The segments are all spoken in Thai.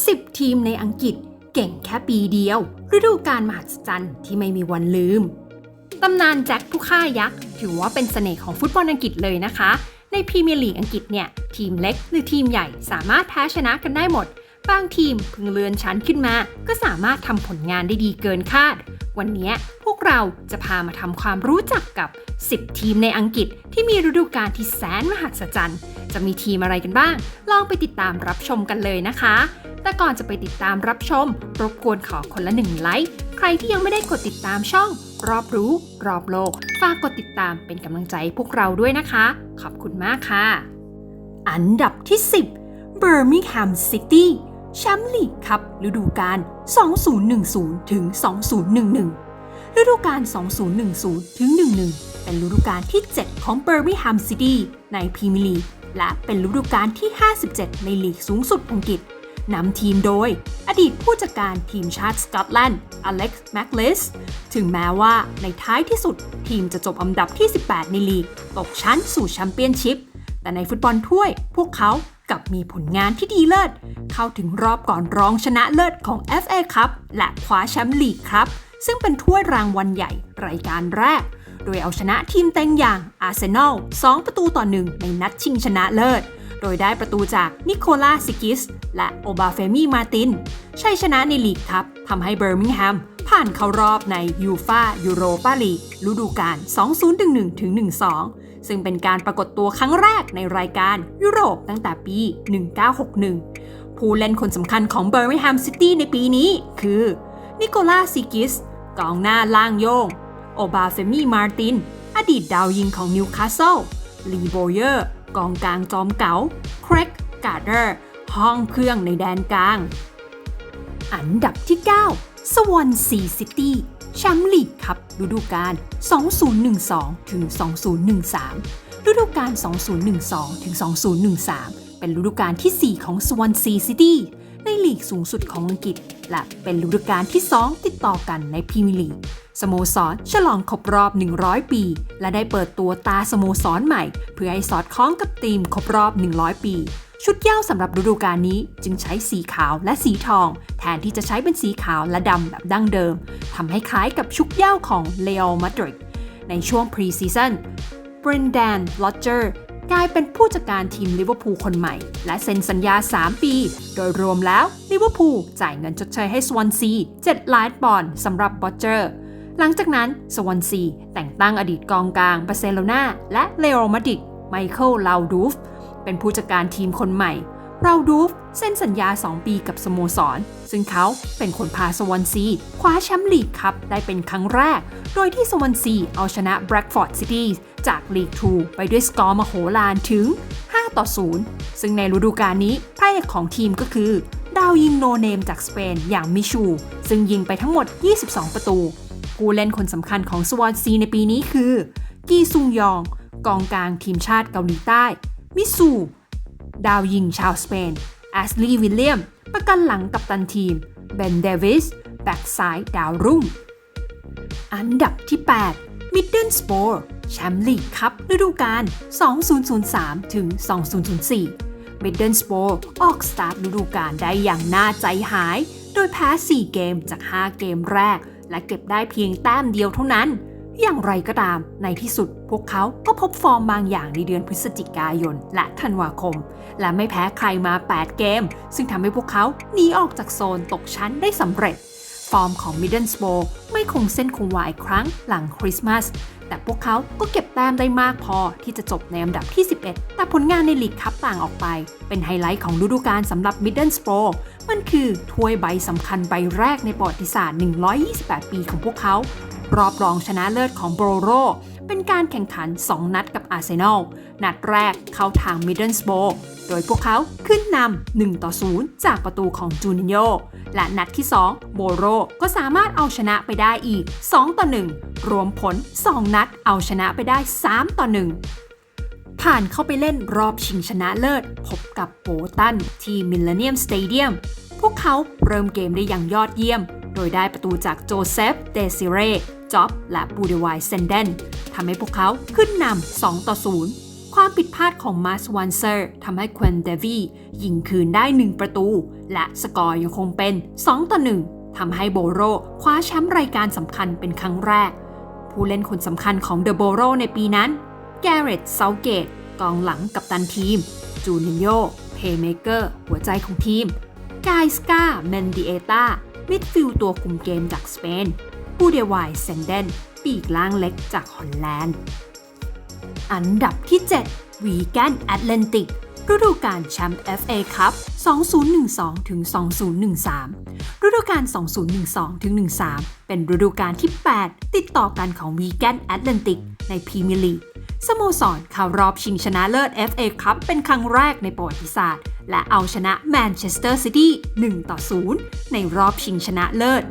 10 ทีมในอังกฤษเก่งแค่ปีเดียว ฤดูกาลมหัศจรรย์ที่ไม่มีวันลืม ตำนานแจ็คผู้ฆ่ายักษ์ ถือว่าเป็นเสน่ห์ของฟุตบอลอังกฤษเลยนะคะ ในพรีเมียร์ลีกอังกฤษเนี่ย ทีมเล็กหรือทีมใหญ่สามารถแพ้ชนะกันได้หมด บางทีมเพิ่งเลื่อนชั้นขึ้นมา ก็สามารถทำผลงานได้ดีเกินคาด วันนี้ เราจะพามาทำความรู้จักกับ 10 ทีมในอังกฤษที่มีฤดูกาลที่แสนมหัศจรรย์ จะมีทีมอะไรกันบ้าง ลองไปติดตามรับชมกันเลยนะคะ แต่ก่อนจะไปติดตามรับชม รบกวนขอคนละหนึ่งไลค์ ใครที่ยังไม่ได้กดติดตามช่อง รอบรู้ รอบโลก ฝากกดติดตามเป็นกำลังใจพวกเราด้วยนะคะ ขอบคุณมากค่ะ อันดับที่ 10 Birmingham City แชมป์ลีกครับฤดูกาล 2010 ถึง 2011 ฤดูกาล 2010 ถึง 11 เป็นฤดูกาลที่ 7 ของ Birmingham City ในพรีเมียร์ลีก และเป็นฤดูกาลที่ 57 ในลีกสูงสุดอังกฤษ นำทีมโดย อดีตผู้จัดการทีมชาติสกอตแลนด์ อเล็กซ์ แมคลิสถึงแม้ว่าในท้ายที่สุด ทีมจะจบอันดับที่ 18 ในลีก ตกชั้นสู่แชมเปี้ยนชิพ แต่ในฟุตบอลถ้วย พวกเขากลับมีผลงานที่ดีเลิศ เข้าถึงรอบก่อนรองชนะเลิศของ FA ครับและคว้าแชมป์ลีกครับ ซึ่งเป็นถ้วยรางวัลใหญ่รายการแรก โดยเอาชนะทีมเต็งอย่างอาร์เซนอล2ประตูต่อ1ในนัดชิงชนะเลิศ โดยได้ประตูจากนิโคลาซิกิส และโอบาเฟมีมาตินชัยชนะในลีกครับทำให้เบอร์มิงแฮมผ่านเข้ารอบในยูฟายูโรปาลีกฤดูกาล 2011ถึง12 ซึ่งเป็นการปรากฏตัวครั้งแรกในรายการยุโรปตั้งแต่ปี 1961 ผู้เล่นคนสำคัญของเบอร์มิงแฮมซิตี้ในปีนี้คือนิโคลาซิกิส กองหน้าล่างโยง โอบาเฟมีมาร์ติน อดีตดาวยิงของนิวคาสเซิล ลีโบเยอร์ กองกลางจอมเก๋า เครกการ์เดอร์ ห้องเครื่องในแดนกลาง อันดับที่ 9 สวอนซีซิตี้แชมป์ลีกครับฤดูกาล 2012 ถึง 2013 ฤดูกาล 2012 ถึง 2013 เป็นฤดูกาลที่ 4 ของสวอนซีซิตี้ในลีกสูงสุดของอังกฤษ และเป็นฤดูกาลที่ 2 ติดต่อกันในพรีเมียร์ลีกสโมสรฉลองครบรอบ 100 ปี และได้เปิดตัวตาสโมสรใหม่ เพื่อให้สอดคล้องกับธีมครบรอบ 100 ปี ชุดเย้าสำหรับฤดูกาลนี้จึงใช้สีขาวและสีทอง แทนที่จะใช้เป็นสีขาวและดำแบบดั้งเดิมทำให้คล้ายกับชุดเย้าของเลโอมาดริดในช่วงพรีซีซั่นบรินแดนลอเจอร์ กลายเป็นผู้จัดการทีมลิเวอร์พูลคนใหม่ และเซ็นสัญญา 3 ปี โดยรวมแล้วลิเวอร์พูลจ่ายเงินชดเชยให้สวอนซี7ล้านปอนด์สำหรับบอเจอร์ หลังจากนั้นสวอนซีแต่งตั้งอดีตกองกลางบาร์เซโลนาและเลโอมาดิกไมเคิลลาวดูฟเป็นผู้จัดการทีมคนใหม่ ราดูฟเซ็นสัญญา 2 ปีกับสโมสร ซึ่งเขาเป็นคนพาสวอนซีคว้าแชมป์ลีกครับได้เป็นครั้งแรก โดยที่สวอนซีเอาชนะแบร d ฟอร์ดซิตี้จากลีก2ไปด้วยสกอร์มโหฬารถึง 5 ต่อ 0 ซึ่งในฤดูกาลนี้พระเอกของทีมก็คือ ดาวยิงโนเนมจากสเปนอย่างมิชู ซึ่งยิงไปทั้งหมด 22 ประตู ผู้เล่นคนสำคัญของสวอนซีในปีนี้คือ กีซุงยอง กองกลางทีมชาติเกาหลีใต้ มิซู ดาวยิงชาวสเปนแอสลีย์วิลเลียม ประกันหลังกับตันทีม เบนเดวิส แบ็กซ้ายดาวรุ่ง อันดับที่ 8 มิดเดิลสโปร์แชมป์ลีกครับฤดูกาล 2003 ถึง 2004 มิดเดิลสโปร์ออกสตาร์ทฤดูกาลได้อย่างน่าใจหาย โดยแพ้ 4 เกมจาก 5 เกมแรก และเก็บได้เพียงแต้มเดียวเท่านั้น อย่างไรก็ตาม ในที่สุดพวกเขาก็พบฟอร์มบางอย่างในเดือนพฤศจิกายน และธันวาคม และไม่แพ้ใครมา 8 เกม ซึ่งทำให้พวกเขาหนีออกจากโซนตกชั้นได้สำเร็จ ฟอร์มของมิดเดิลสโปร์ไม่คงเส้นคงวาอีกครั้งหลังคริสต์มาสแต่พวกเขาก็เก็บแต้มได้มากพอที่จะจบในอันดับที่ 11 แต่ผลงานในลีกคัพต่างออกไป เป็นไฮไลท์ของฤดูกาลสำหรับมิดเดิลสโปร์มันคือถ้วยใบสำคัญใบแรกในประวัติศาสตร์ 128 ปีของพวกเขา รอบรองชนะเลิศของโบโรโร เป็นการแข่งขัน 2 นัดกับอาร์เซนอล นัดแรกเข้าทางมิดเดิลสโปร์โดยพวกเขาขึ้นนำ1ต่อ0จากประตูของจูนิโยและนัดที่ 2 โบโรก็สามารถเอาชนะไปได้อีก 2 ต่อ 1 รวมผล 2 นัดเอาชนะไปได้ 3 ต่อ 1ผ่านเข้าไปเล่นรอบชิงชนะเลิศ พบกับโบตันที่มิลเลนเนียมสเตเดียม พวกเขาเริ่มเกมได้อย่างยอดเยี่ยม โดยได้ประตูจากโจเซฟ เดซิเรจ็อบ และบูเดวายเซนเดนทำให้พวกเขาขึ้นนำ 2 ต่อ 0 ความผิดพลาดของมาสวันเซอร์ทำให้ควนเดวียิงคืนได้ 1 ประตู และสกอร์ยังคงเป็น 2 ต่อ 1ทำให้โบโรคว้าแชมป์รายการสำคัญเป็นครั้งแรก ผู้เล่นคนสำคัญของเดอะโบโรในปีนั้น แกเรตเซาเกตกองหลังกับตันทีม จูนิโยเพย์เมเกอร์ หัวใจของทีมกายสกาเมนดิเอตา มิดฟิลด์ตัวคุมเกมจากสเปนปูเดวายเซนเดนปีกล่างเล็กจากฮอลแลนด์ อันดับที่ 7 วีแกนแอตแลนติกฤดูกาลแชมป์ FA คัพ2012 ถึง 2013 ฤดูกาล 2012 ถึง 13 เป็นฤดูกาลที่ 8 ติดต่อกันของวีแกนแอตแลนติกในพรีเมียร์ลีก สโมสรเข้ารอบชิงชนะเลิศ FA คัพเป็นครั้งแรกในประวัติศาสตร์ และเอาชนะแมนเชสเตอร์ซิตี้1ต่อ 0 ในรอบชิงชนะเลิศ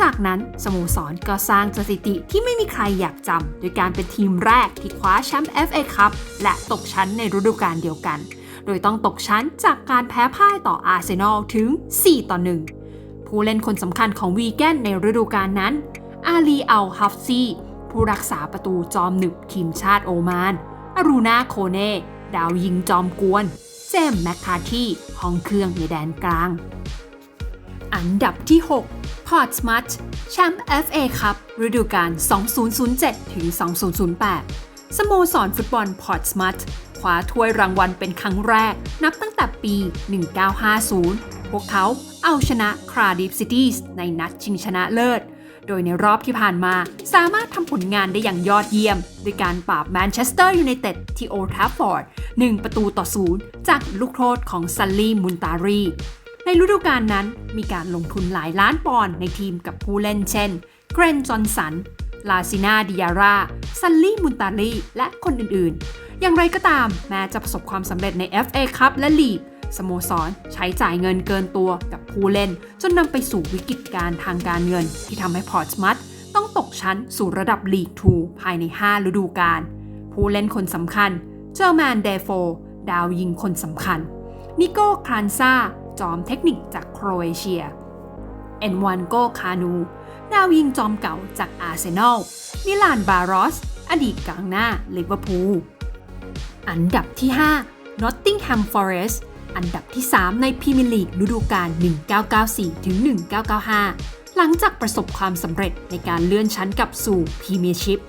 จากนั้นสโมสรก็สร้างสถิติที่ไม่มีใครอยากจำโดยการเป็นทีมแรกที่คว้าแชมป์ FA คัพและตกชั้นในฤดูกาลเดียวกัน โดยต้องตกชั้นจากการแพ้พ่ายต่ออาร์เซนอลถึง 4 ต่อ 1 ผู้เล่นคนสำคัญของวีแกนในฤดูกาลนั้นอาลีอัลฮัฟซี ผู้รักษาประตูจอมหนึบทีมชาติโอมาน อารูนาโคเน่ ดาวยิงจอมกวน เจมส์แมคคาที่ห้องเครื่องในแดนกลาง อันดับที่ 6 พอร์ตสมัตแชมป์ FA คัพฤดูกาล 2007 ถึง 2008 สโมสรฟุตบอลพอร์ตสมัตคว้าถ้วยรางวัลเป็นครั้งแรก นับตั้งแต่ปี 1950 พวกเขาเอาชนะคราดิฟซิตี้ในนัดชิงชนะเลิศ โดยในรอบที่ผ่านมาสามารถทำผลงานได้อย่างยอดเยี่ยมโดยการปราบแมนเชสเตอร์ยูไนเต็ดที่โอทราฟฟอร์ด 1 ประตูต่อศูนย์จากลูกโทษของซันลี่มุนตารี ในฤดูกาลนั้นมีการลงทุนหลายล้านปอนด์ในทีมกับผู้เล่นเช่นเกรนจอนสัน ลาซินาดิยาราซันลี่มุนตารีและคนอื่นๆ อย่างไรก็ตามแม้จะประสบความสำเร็จใน FA คัพและลีก สโมสรใช้จ่ายเงินเกินตัวกับผู้เล่น จนนำไปสู่วิกฤตการณ์ทางการเงิน ที่ทำให้พอร์ตมัตต้องตกชั้นสู่ระดับลีก2ภายใน 5 ฤดูกาลผู้เล่นคนสำคัญ เจอร์แมนเดโฟ ดาวยิงคนสำคัญ นิโก้ครานซาจอมเทคนิคจากโครเอเชีย เอ็นวันโกคานู ดาวยิงจอมเก่าจากอาร์เซนอล มิลานบารอส อดีตกองหน้าลิเวอร์พูล อันดับที่ 5 Nottingham Forest อันดับที่ 3 ในพรีเมียร์ลีกฤดูกาล 1994-1995 หลังจากประสบความสำเร็จในการเลื่อนชั้นกลับสู่พรีเมียร์ชิพ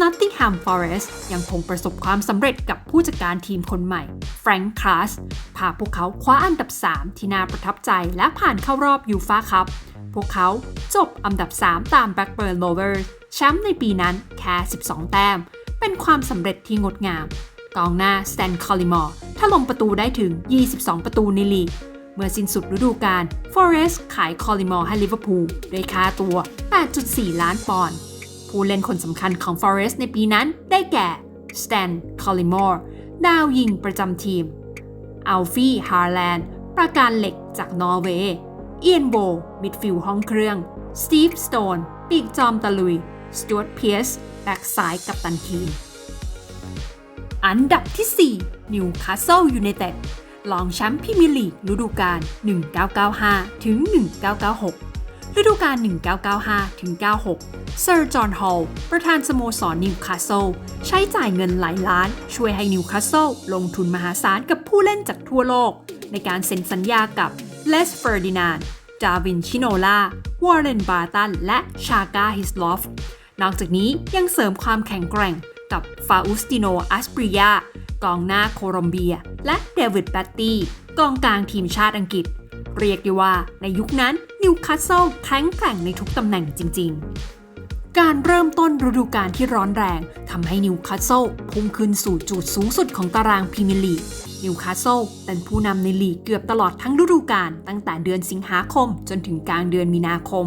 Nottingham Forest ยังคงประสบความสำเร็จกับผู้จัดการทีมคนใหม่แฟรงค์คลาสพาพวกเขาคว้าอันดับ 3 ที่น่าประทับใจและผ่านเข้ารอบยูฟาคัพพวกเขาจบอันดับ 3 ตาม Blackburn Rovers แชมป์ในปีนั้นแค่ 12 แต้ม เป็นความสำเร็จที่งดงาม กองหน้าสแตนคอลิมอร์ถล่มประตูได้ถึง 22 ประตูในลีก เมื่อสิ้นสุดฤดูกาล Forest ขายคอลิมอร์ให้ลิเวอร์พูลด้วยค่าตัว 8.4 ล้านปอนด์ผู้เล่นคนสำคัญของ Forest ในปีนั้นได้แก่สแตนคอลิมอร์ดาวยิงประจำทีมอัลฟี่ฮาร์แลนด์ประการเหล็กจากนอร์เวย์เอียนโบมิดฟิลด์ห้องเครื่องสตีฟสโตนปีกจอมตะลุยสจวตเพียสแบ็กซ้ายกับตันทีม อันดับที่ 4 นิวคาสเซิลยูไนเต็ดรองแชมป์พรีเมียร์ลีกฤดูกาล 1995 ถึง 1996 ฤดูกาล 1995 ถึง 96 เซอร์จอห์นฮอลล์ประธานสโมสรนิวคาสเซิลใช้จ่ายเงินหลายล้าน ช่วยให้นิวคาสเซิลลงทุนมหาศาลกับผู้เล่นจากทั่วโลก ในการเซ็นสัญญากับเลสเฟอร์ดินานดาวินชิโนลาวอร์เรนบาร์ตัน และชากาฮิสลอฟ นอกจากนี้ยังเสริมความแข็งแกร่ง กับฟาอุสติโนอัสปริยากองหน้าโคลอมเบีย และเดวิดแบตตี้กองกลางทีมชาติอังกฤษ เรียกได้ว่าในยุคนั้นนิวคาสเซิลแข็งแกร่งในทุกตำแหน่งจริง ๆ การเริ่มต้นฤดูกาลที่ร้อนแรงทำให้นิวคาสเซิลพุ่งขึ้นสู่จุดสูงสุดของตารางพรีเมียร์ลีกนิวคาสเซิลเป็นผู้นำในลีกเกือบตลอดทั้งฤดูกาลตั้งแต่เดือนสิงหาคมจนถึงกลางเดือนมีนาคม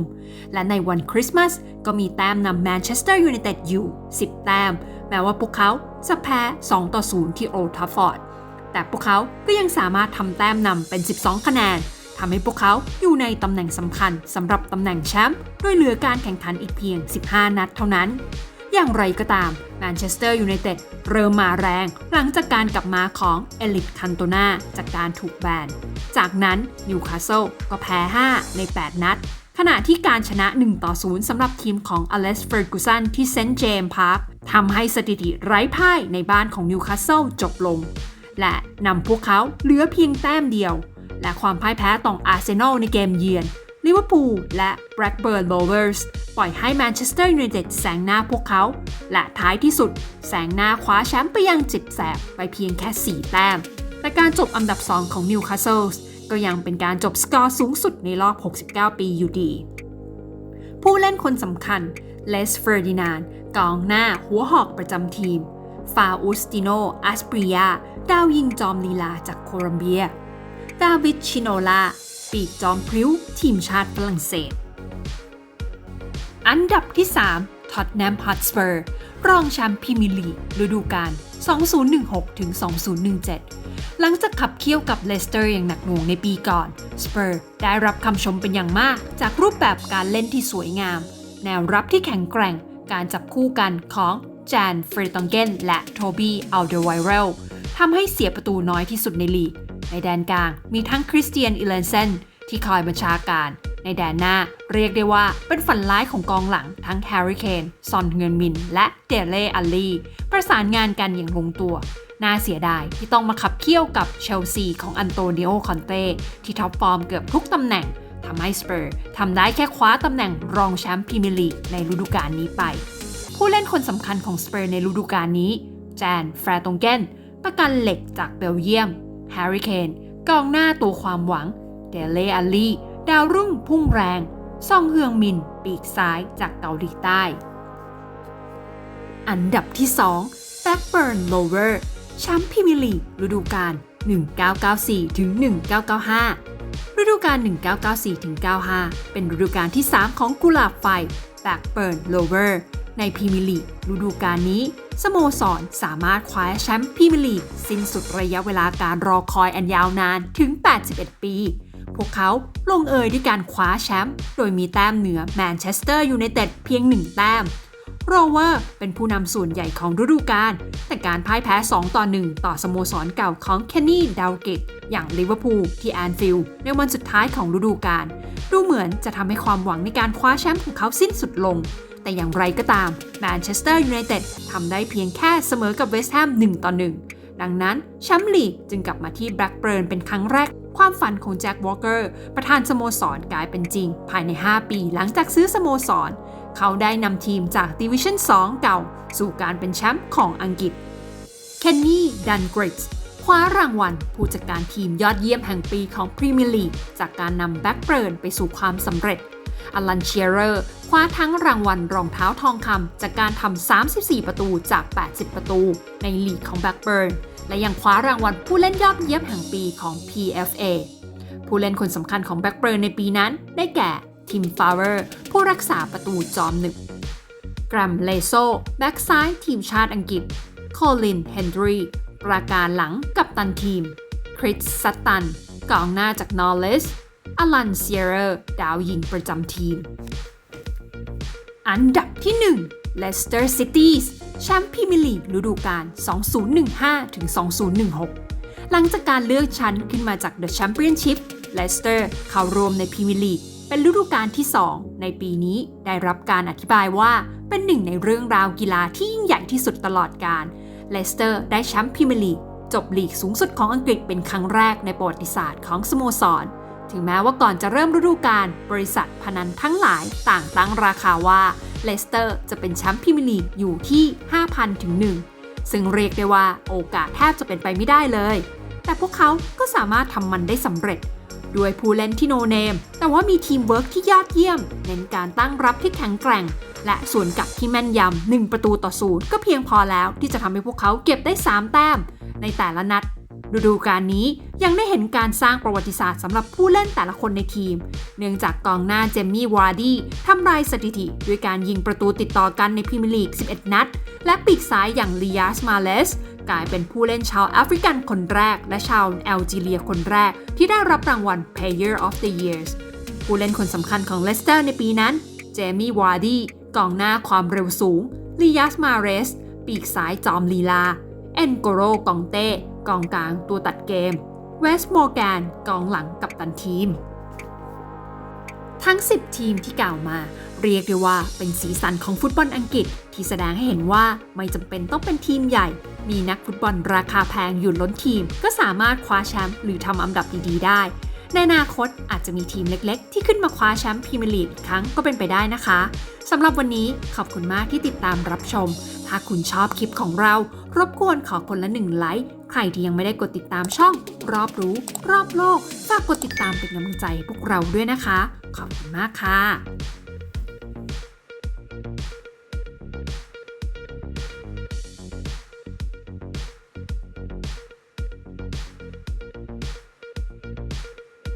และในวันคริสต์มาสก็มีแต้มนำแมนเชสเตอร์ยูไนเต็ดอยู่ 10 แต้ม แม้ว่าพวกเขาจะแพ้ 2 ต่อ 0 ที่โอลด์ทัฟฟอร์ด แต่พวกเขาก็ยังสามารถทำแต้มนำเป็น 12 คะแนนทำให้พวกเขาอยู่ในตำแหน่งสำคัญสำหรับตำแหน่งแชมป์โดยเหลือการแข่งขันอีกเพียง 15 นัดเท่านั้น อย่างไรก็ตามแมนเชสเตอร์ยูไนเต็ดเริ่มมาแรงหลังจากการกลับมาของเอลิทคันโตนาจากการถูกแบน จากนั้นนิวคาสเซิลก็แพ้ 5 ใน 8 นัด ขณะที่การชนะ 1 ต่อ 0สำหรับทีมของอเลสเฟอร์กูสันที่เซนต์เจมส์พาร์คทำให้สถิติไร้พ่ายในบ้านของนิวคาสเซิลจบลง และนำพวกเขาเหลือเพียงแต้มเดียว และความพ่ายแพ้ต่ออาร์เซนอลในเกมเยือนลิเวอร์พูลและแบล็กเบิร์นโบเวอร์สปล่อยให้แมนเชสเตอร์ยูไนเต็ดแซงหน้าพวกเขา และท้ายที่สุด แซงหน้าคว้าแชมป์ไปยังจิตแสบไปเพียงแค่ 4 แต้ม แต่การจบอันดับ 2 ของนิวคาสเซิล ก็ยังเป็นการจบสกอร์สูงสุดในรอบ 69 ปีอยู่ดี ผู้เล่นคนสำคัญเลสเฟอร์ดินานกองหน้าหัวหอกประจำทีม ฟาอุสติโนอัสปริยา ดาวยิงจอมลีลาจากโคลัมเบีย ดาวิดชิโนลา ปีกจอมพริ้ว ทีมชาติฝรั่งเศส อันดับที่ 3 ท็อตแนมฮอตสเปอร์ รองแชมป์พรีเมียร์ลีกฤดูกาล2016ถึง2017 หลังจากขับเคี่ยวกับเลสเตอร์อย่างหนักหน่วงในปีก่อนสเปอร์ได้รับคำชมเป็นอย่างมาก จากรูปแบบการเล่นที่สวยงาม แนวรับที่แข็งแกร่ง การจับคู่กันของแจนเฟรตองเกนและโทบี้อัลเดอร์ไวเรลทำให้เสียประตูน้อยที่สุดในลีก ในแดนกลางมีทั้งคริสเตียนอิเลนเซนที่คอยบัญชาการ ในแดนหน้า เรียกได้ว่าเป็นฝันร้ายของกองหลังทั้งแฮร์รี่เคนซอนเงินมิน และเดเล่อัลลีประสานงานกันอย่างลงตัว น่าเสียดายที่ต้องมาขับเคี่ยวกับเชลซีของอันโตนิโอคอนเต้ที่ท็อปฟอร์มเกือบทุกตำแหน่งทำให้สเปอร์ทำได้แค่คว้าตำแหน่งรองแชมป์พรีเมียร์ลีกในฤดูกาลนี้ไป ผู้เล่นคนสำคัญของสเปอร์ในฤดูกาลนี้ แจน แฟร์ตงเกนประกันเหล็กจากเบลเยียม แฮร์รี่เคนกองหน้าตัวความหวัง เดเล่อัลลี่ ดาวรุ่งพุ่งแรง ซองเฮืองมิน ปีกซ้ายจากเกาหลีใต้ อันดับที่2 Blackburn Rover แชมป์พรีเมียร์ลีกฤดูกาล 1994 ถึง 1995 ฤดูกาล 1994 ถึง 95 เป็นฤดูกาลที่ 3 ของกุหลาบไฟ Blackburn Rover ในพรีเมียร์ลีกฤดูกาลนี้ สโมสรสามารถคว้าแชมป์พรีเมียร์ลีกสิ้นสุดระยะเวลาการรอคอยอันยาวนานถึง 81 ปี พวกเขาลงเอยด้วยการคว้าแชมป์โดยมีแต้มเหนือแมนเชสเตอร์ยูไนเต็ดเพียง1แต้มโรเวอร์เป็นผู้นำส่วนใหญ่ของฤดูกาลแต่การพ่ายแพ้ 2 ต่อ 1 ต่อสโมสรเก่าของเคนนี่ดาวเกตอย่างลิเวอร์พูลที่แอนฟิลด์ในวันสุดท้ายของฤดูกาลดูเหมือนจะทำให้ความหวังในการคว้าแชมป์ของเขาสิ้นสุดลง แต่อย่างไรก็ตามแมนเชสเตอร์ยูไนเต็ดทำได้เพียงแค่เสมอกับเวสต์แฮม1ต่อ1ดังนั้นแชมป์ลีกจึงกลับมาที่แบล็กเบิร์นเป็นครั้งแรก ความฝันของแจ็ควอลเกอร์ประธานสโมสรกลายเป็นจริง ภายใน 5 ปีหลังจากซื้อสโมสร เขาได้นำทีมจากดิวิชั่น 2 เก่า สู่การเป็นแชมป์ของอังกฤษเคนนี่ดันกริตคว้ารางวัล ผู้จัดการทีมยอดเยี่ยมแห่งปีของพรีเมียร์ลีกจากการนำแบ็กเบิร์นไปสู่ความสำเร็จอลันเชียเรอร์คว้าทั้งรางวัลรองเท้าทองคำจากการทำ 34 ประตูจาก 80 ประตู ในลีกของแบ็กเบิร์น และยังคว้ารางวัลผู้เล่นยอดเยี่ยมแห่งปีของ PFA ผู้เล่นคนสำคัญของแบ็กเบิร์นในปีนั้นได้แก่ทิมฟาวเวอร์ผู้รักษาประตูจอมหนึบแกรมเลโซแบ็กซ้ายทีมชาติอังกฤษโคลินเฮนดรีประการหลังกับตันทีม คริสซัตตันกองหน้าจากนอร์เลสอลันเซียเรอร์ ดาวยิงประจำทีม อันดับที่ 1 Leicester City แชมป์พรีเมียร์ลีกฤดูกาล 2015-2016 หลังจากการเลือกชั้นขึ้นมาจาก The Championship Leicester เข้ารวมในพรีเมียร์ลีกเป็นฤดูกาลที่ 2 ในปีนี้ได้รับการอธิบายว่าเป็นหนึ่งในเรื่องราวกีฬาที่ยิ่งใหญ่ที่สุดตลอดกาลเลสเตอร์ได้แชมป์พรีเมียร์ลีกจบลีกสูงสุดของอังกฤษเป็นครั้งแรกในประวัติศาสตร์ของสโมสร ถึงแม้ว่าก่อนจะเริ่มฤดูกาลบริษัทพนันทั้งหลายต่างตั้งราคาว่าเลสเตอร์จะเป็นแชมป์พรีเมียร์ลีกอยู่ที่ 5,000ถึง1ซึ่งเรียกได้ว่าโอกาสแทบจะเป็นไปไม่ได้เลย แต่พวกเขาก็สามารถทำมันได้สำเร็จ ด้วยผู้เล่นที่โนเนม แต่ว่ามีทีมเวิร์กที่ยอดเยี่ยม เน้นการตั้งรับที่แข็งแกร่ง และสวนกลับที่แม่นยำ1ประตูต่อศูนย์ก็เพียงพอแล้วที่จะทำให้พวกเขาเก็บได้ 3 แต้ม ในแต่ละนัด ฤดูกาลนี้ยังได้เห็นการสร้างประวัติศาสตร์สำหรับผู้เล่นแต่ละคนในทีม เนื่องจากกองหน้าเจมมี่วาร์ดี้ทำลายสถิติ ด้วยการยิงประตูติดต่อกันในพรีเมียร์ลีก 11 นัด และปีกซ้ายอย่างลียาสมาเลสกลายเป็นผู้เล่นชาวแอฟริกันคนแรก และชาวแอลจีเรียคนแรก ที่ได้รับรางวัล Player of the Years ผู้เล่นคนสำคัญของเลสเตอร์ในปีนั้น เจมี่วาร์ดี้กองหน้าความเร็วสูงลียาสมาเรสปีกซ้ายจอมลีลา เอนโกโรกองเต้ กองกลางตัวตัดเกม เวสต์มอร์แกนกองหลังกับตันทีมททั้ง 10 ทีมที่กล่าวมา เรียกได้ว่าเป็นสีสันของฟุตบอลอังกฤษ ที่แสดงให้เห็นว่าไม่จำเป็นต้องเป็นทีมใหญ่ มีนักฟุตบอลราคาแพงอยู่ล้นทีม ก็สามารถคว้าแชมป์หรือทำอันดับดีๆ ได้ในอนาคตอาจจะมีทีมเล็กๆ ที่ขึ้นมาคว้าแชมป์พรีเมียร์ลีกอีกครั้งก็เป็นไปได้นะคะ สำหรับวันนี้ขอบคุณมากที่ติดตามรับชม ถ้าคุณชอบคลิปของเรา รบกวนขอคนละหนึ่งไลค์ ใครที่ยังไม่ได้กดติดตามช่อง รอบรู้ รอบโลกฝากกดติดตามเป็นกำลังใจให้พวกเราด้วยนะคะ ขอบคุณมากค่ะ